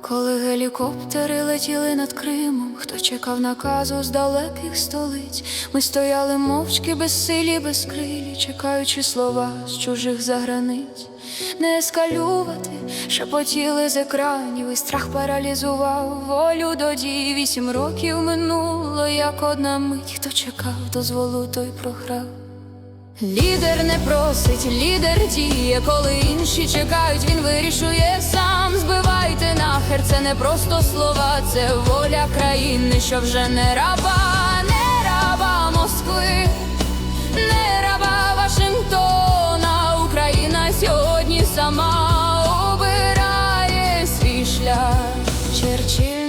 Коли гелікоптери летіли над Кримом, хто чекав наказу з далеких столиць, ми стояли мовчки безсилі, безкрилі, чекаючи слова з чужих заграниць. Не ескалювати, шепотіли з екранів, і страх паралізував волю до дій. Вісім років минуло, як одна мить, хто чекав дозволу, той програв. Лідер не просить, лідер діє, коли інші чекають, він вирішує сам. Не просто слова, це воля країни, що вже не раба, не раба Москви,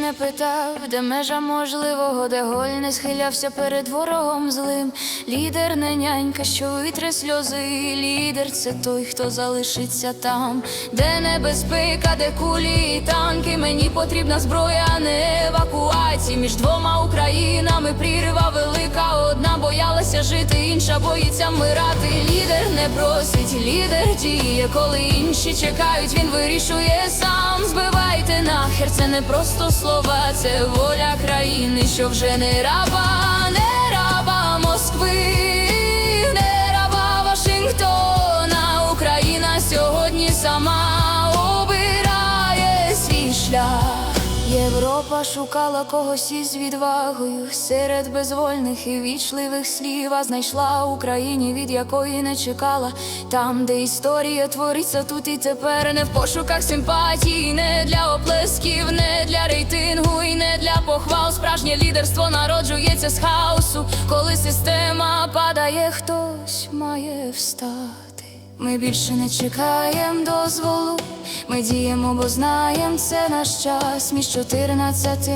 не питав, де межа можливого, де голь не схилявся перед ворогом злим. Лідер не нянька, що витре сльози. Лідер це той, хто залишиться там, де небезпека, де кулі і танки. Мені потрібна зброя, не не евакуації. Між двома Українами прірва велика. Одна боялася жити, інша боїться вмирати. Лідер не просить, лідер діє, коли інші чекають, він вирішує сам. Збивайте нахер, це не просто слова, це воля країни, що вже не раба, Європа шукала когось із відвагою серед безвольних і вічливих слів, а знайшла Україні, від якої не чекала. Там, де історія твориться тут і тепер, не в пошуках симпатії, не для оплесків, не для рейтингу і не для похвал. Справжнє лідерство народжується з хаосу, коли система падає, хтось має встати. Ми більше не чекаємо дозволу. Ми діємо, бо знаєм, це наш час між 14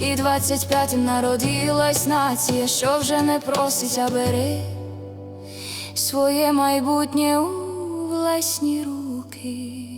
і 25 народилась нація, що вже не просить, а бери своє майбутнє у власні руки.